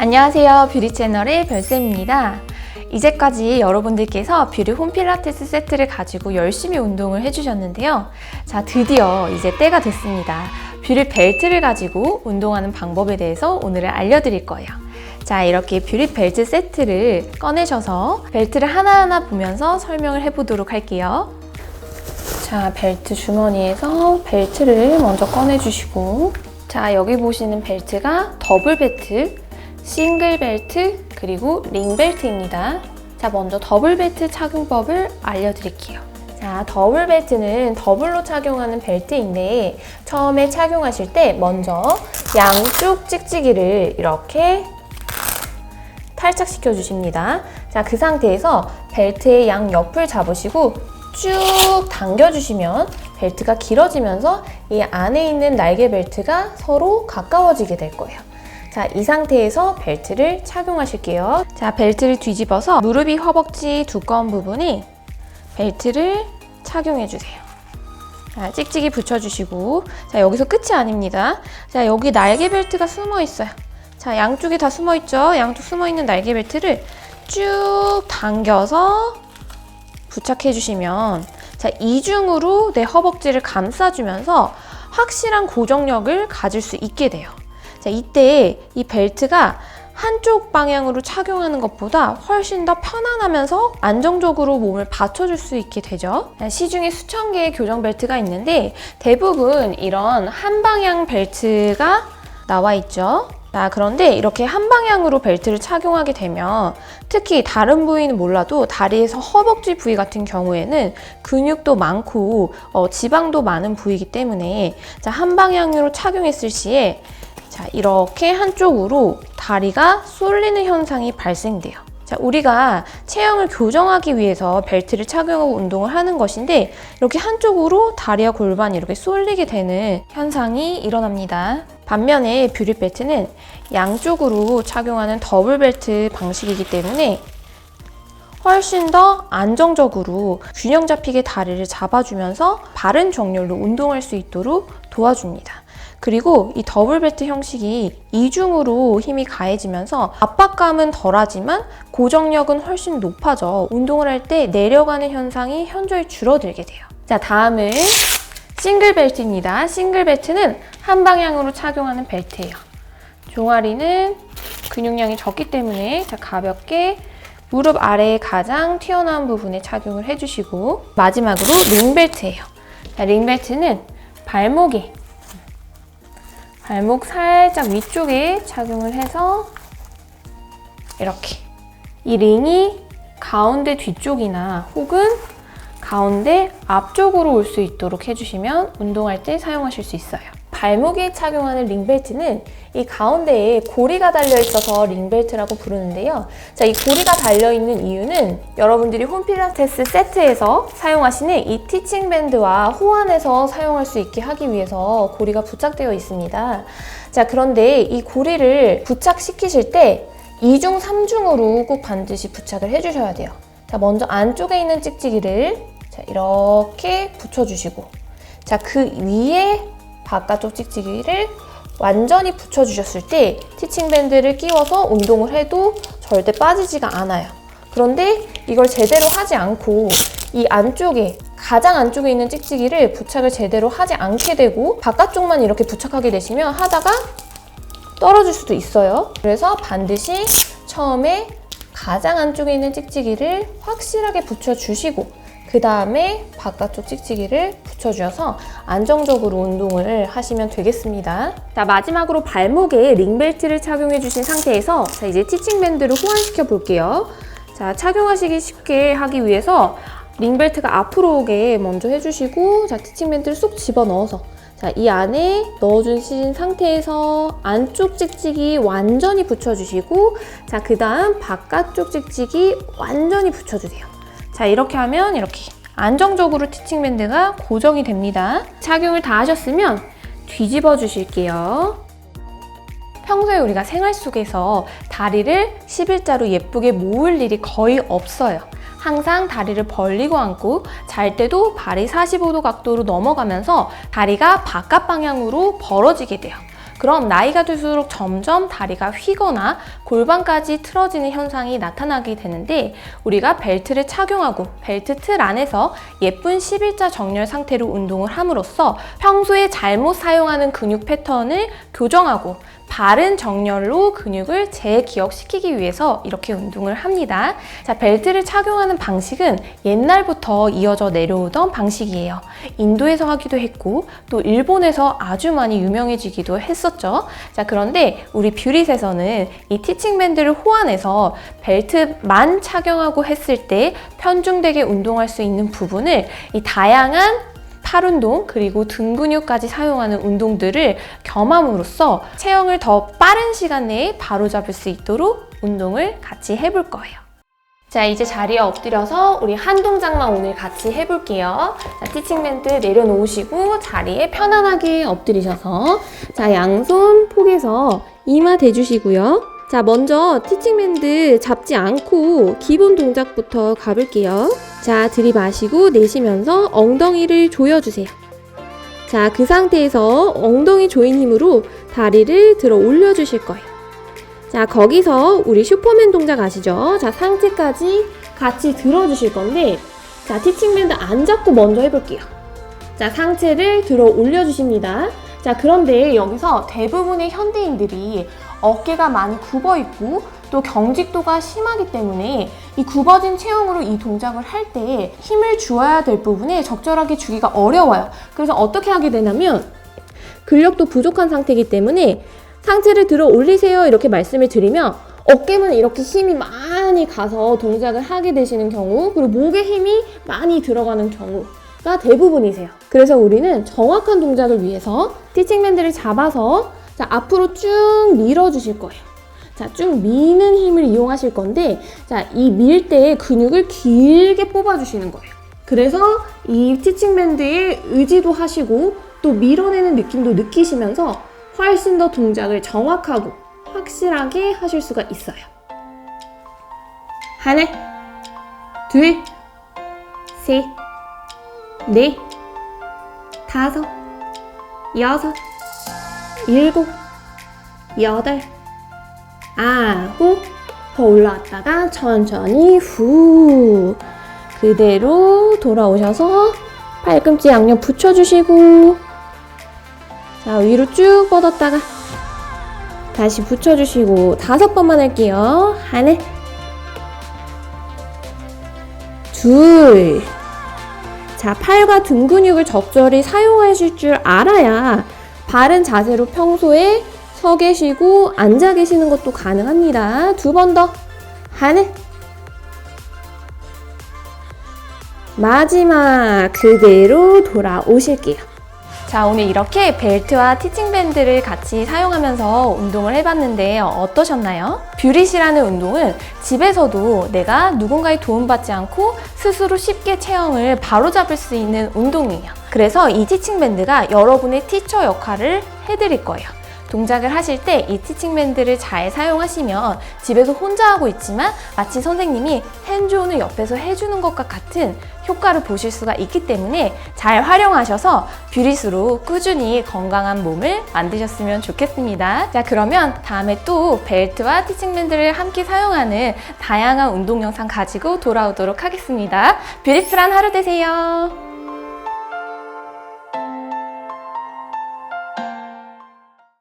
안녕하세요. 뷰리 채널의 별쌤입니다. 이제까지 여러분들께서 뷰리 홈필라테스 세트를 가지고 열심히 운동을 해주셨는데요. 자, 드디어 이제 때가 됐습니다. 뷰리 벨트를 가지고 운동하는 방법에 대해서 오늘은 알려드릴 거예요. 자, 이렇게 뷰리 벨트 세트를 꺼내셔서 벨트를 하나하나 보면서 설명을 해보도록 할게요. 자, 벨트 주머니에서 벨트를 먼저 꺼내주시고, 자, 여기 보시는 벨트가 더블 벨트, 싱글 벨트, 그리고 링 벨트입니다. 자, 먼저 더블 벨트 착용법을 알려드릴게요. 자, 더블 벨트는 더블로 착용하는 벨트인데, 처음에 착용하실 때 먼저 양쪽 찍찍이를 이렇게 탈착시켜 주십니다. 자, 그 상태에서 벨트의 양 옆을 잡으시고 쭉 당겨주시면 벨트가 길어지면서 이 안에 있는 날개 벨트가 서로 가까워지게 될 거예요. 자, 이 상태에서 벨트를 착용하실게요. 자, 벨트를 뒤집어서 무릎이 허벅지 두꺼운 부분에 벨트를 착용해주세요. 자, 찍찍이 붙여주시고, 자, 여기서 끝이 아닙니다. 자, 여기 날개 벨트가 숨어 있어요. 자, 양쪽에 다 숨어 있죠? 양쪽 숨어 있는 날개 벨트를 쭉 당겨서 부착해 주시면 자, 이중으로 내 허벅지를 감싸주면서 확실한 고정력을 가질 수 있게 돼요. 자, 이때 이 벨트가 한쪽 방향으로 착용하는 것보다 훨씬 더 편안하면서 안정적으로 몸을 받쳐줄 수 있게 되죠. 시중에 수천 개의 교정 벨트가 있는데 대부분 이런 한 방향 벨트가 나와 있죠. 자, 그런데 이렇게 한 방향으로 벨트를 착용하게 되면 특히 다른 부위는 몰라도 다리에서 허벅지 부위 같은 경우에는 근육도 많고 어, 지방도 많은 부위이기 때문에 자, 한 방향으로 착용했을 시에 자, 이렇게 한쪽으로 다리가 쏠리는 현상이 발생돼요. 자, 우리가 체형을 교정하기 위해서 벨트를 착용하고 운동을 하는 것인데 이렇게 한쪽으로 다리와 골반이 이렇게 쏠리게 되는 현상이 일어납니다. 반면에 뷰리 벨트는 양쪽으로 착용하는 더블 벨트 방식이기 때문에 훨씬 더 안정적으로 균형 잡히게 다리를 잡아주면서 바른 정렬로 운동할 수 있도록 도와줍니다. 그리고 이 더블 벨트 형식이 이중으로 힘이 가해지면서 압박감은 덜하지만 고정력은 훨씬 높아져 운동을 할 때 내려가는 현상이 현저히 줄어들게 돼요. 자, 다음은 싱글 벨트입니다. 싱글 벨트는 한 방향으로 착용하는 벨트예요. 종아리는 근육량이 적기 때문에 자, 가볍게 무릎 아래에 가장 튀어나온 부분에 착용을 해주시고 마지막으로 링벨트예요. 자, 링벨트는 발목에 발목 살짝 위쪽에 착용을 해서 이렇게 이 링이 가운데 뒤쪽이나 혹은 가운데 앞쪽으로 올 수 있도록 해주시면 운동할 때 사용하실 수 있어요. 발목에 착용하는 링벨트는 이 가운데에 고리가 달려 있어서 링벨트라고 부르는데요. 자, 이 고리가 달려 있는 이유는 여러분들이 홈필라테스 세트에서 사용하시는 이 티칭 밴드와 호환해서 사용할 수 있게 하기 위해서 고리가 부착되어 있습니다. 자, 그런데 이 고리를 부착시키실 때 2중, 3중으로 꼭 반드시 부착을 해주셔야 돼요. 자, 먼저 안쪽에 있는 찍찍이를 자, 이렇게 붙여주시고 자, 그 위에 바깥쪽 찍찍이를 완전히 붙여주셨을 때 티칭밴드를 끼워서 운동을 해도 절대 빠지지가 않아요. 그런데 이걸 제대로 하지 않고 이 안쪽에 가장 안쪽에 있는 찍찍이를 부착을 제대로 하지 않게 되고 바깥쪽만 이렇게 부착하게 되시면 하다가 떨어질 수도 있어요. 그래서 반드시 처음에 가장 안쪽에 있는 찍찍이를 확실하게 붙여주시고 그 다음에 바깥쪽 찍찍이를 붙여주셔서 안정적으로 운동을 하시면 되겠습니다. 자, 마지막으로 발목에 링벨트를 착용해 주신 상태에서 자, 이제 티칭밴드를 호환시켜 볼게요. 자, 착용하시기 쉽게 하기 위해서 링벨트가 앞으로 오게 먼저 해주시고 자, 티칭밴드를 쏙 집어넣어서 자, 이 안에 넣어주신 상태에서 안쪽 찍찍이 완전히 붙여주시고 자, 그 다음 바깥쪽 찍찍이 완전히 붙여주세요. 자, 이렇게 하면 이렇게 안정적으로 티칭밴드가 고정이 됩니다. 착용을 다 하셨으면 뒤집어 주실게요. 평소에 우리가 생활 속에서 다리를 11자로 예쁘게 모을 일이 거의 없어요. 항상 다리를 벌리고 앉고 잘 때도 발이 45도 각도로 넘어가면서 다리가 바깥 방향으로 벌어지게 돼요. 그럼 나이가 들수록 점점 다리가 휘거나 골반까지 틀어지는 현상이 나타나게 되는데 우리가 벨트를 착용하고 벨트 틀 안에서 예쁜 11자 정렬 상태로 운동을 함으로써 평소에 잘못 사용하는 근육 패턴을 교정하고 바른 정렬로 근육을 재기억시키기 위해서 이렇게 운동을 합니다. 자, 벨트를 착용하는 방식은 옛날부터 이어져 내려오던 방식이에요. 인도에서 하기도 했고, 또 일본에서 아주 많이 유명해지기도 했었죠. 자, 그런데 우리 뷰릿에서는 이 티칭밴드를 호환해서 벨트만 착용하고 했을 때 편중되게 운동할 수 있는 부분을 이 다양한 팔 운동 그리고 등 근육까지 사용하는 운동들을 겸함으로써 체형을 더 빠른 시간 내에 바로잡을 수 있도록 운동을 같이 해볼 거예요. 자, 이제 자리에 엎드려서 우리 한 동작만 오늘 같이 해볼게요. 자, 티칭밴드 내려놓으시고 자리에 편안하게 엎드리셔서 자, 양손 포개서 이마 대주시고요. 자, 먼저 티칭밴드 잡지 않고 기본 동작부터 가볼게요. 자, 들이마시고 내쉬면서 엉덩이를 조여주세요. 자, 그 상태에서 엉덩이 조인 힘으로 다리를 들어 올려주실 거예요. 자, 거기서 우리 슈퍼맨 동작 아시죠? 자, 상체까지 같이 들어주실 건데, 자, 티칭밴드 안 잡고 먼저 해볼게요. 자, 상체를 들어 올려주십니다. 자, 그런데 여기서 대부분의 현대인들이 어깨가 많이 굽어 있고 또 경직도가 심하기 때문에 이 굽어진 체형으로 이 동작을 할 때 힘을 주어야 될 부분에 적절하게 주기가 어려워요. 그래서 어떻게 하게 되냐면 근력도 부족한 상태이기 때문에 상체를 들어 올리세요 이렇게 말씀을 드리면 어깨만 이렇게 힘이 많이 가서 동작을 하게 되시는 경우 그리고 목에 힘이 많이 들어가는 경우 가 대부분이세요. 그래서 우리는 정확한 동작을 위해서 티칭밴드를 잡아서 자, 앞으로 쭉 밀어주실 거예요. 자, 쭉 미는 힘을 이용하실 건데, 자, 이 밀 때 근육을 길게 뽑아주시는 거예요. 그래서 이 티칭밴드에 의지도 하시고, 또 밀어내는 느낌도 느끼시면서 훨씬 더 동작을 정확하고 확실하게 하실 수가 있어요. 하나, 둘, 셋, 넷, 다섯, 여섯, 일곱, 여덟, 아홉, 더 올라왔다가 천천히 후. 그대로 돌아오셔서 팔꿈치 양옆 붙여주시고. 자 위로 쭉 뻗었다가 다시 붙여주시고 다섯 번만 할게요. 하나 둘 자, 팔과 등 근육을 적절히 사용하실 줄 알아야 바른 자세로 평소에 서 계시고 앉아 계시는 것도 가능합니다. 두 번 더. 하나. 마지막 그대로 돌아오실게요. 자, 오늘 이렇게 벨트와 티칭밴드를 같이 사용하면서 운동을 해봤는데 어떠셨나요? 뷰릿이라는 운동은 집에서도 내가 누군가의 도움받지 않고 스스로 쉽게 체형을 바로잡을 수 있는 운동이에요. 그래서 이 티칭밴드가 여러분의 티처 역할을 해드릴 거예요. 동작을 하실 때 이 티칭밴드를 잘 사용하시면 집에서 혼자 하고 있지만 마치 선생님이 핸즈온을 옆에서 해주는 것과 같은 효과를 보실 수가 있기 때문에 잘 활용하셔서 뷰릿으로 꾸준히 건강한 몸을 만드셨으면 좋겠습니다. 자, 그러면 다음에 또 벨트와 티칭밴드를 함께 사용하는 다양한 운동 영상 가지고 돌아오도록 하겠습니다. 뷰릿한 하루 되세요.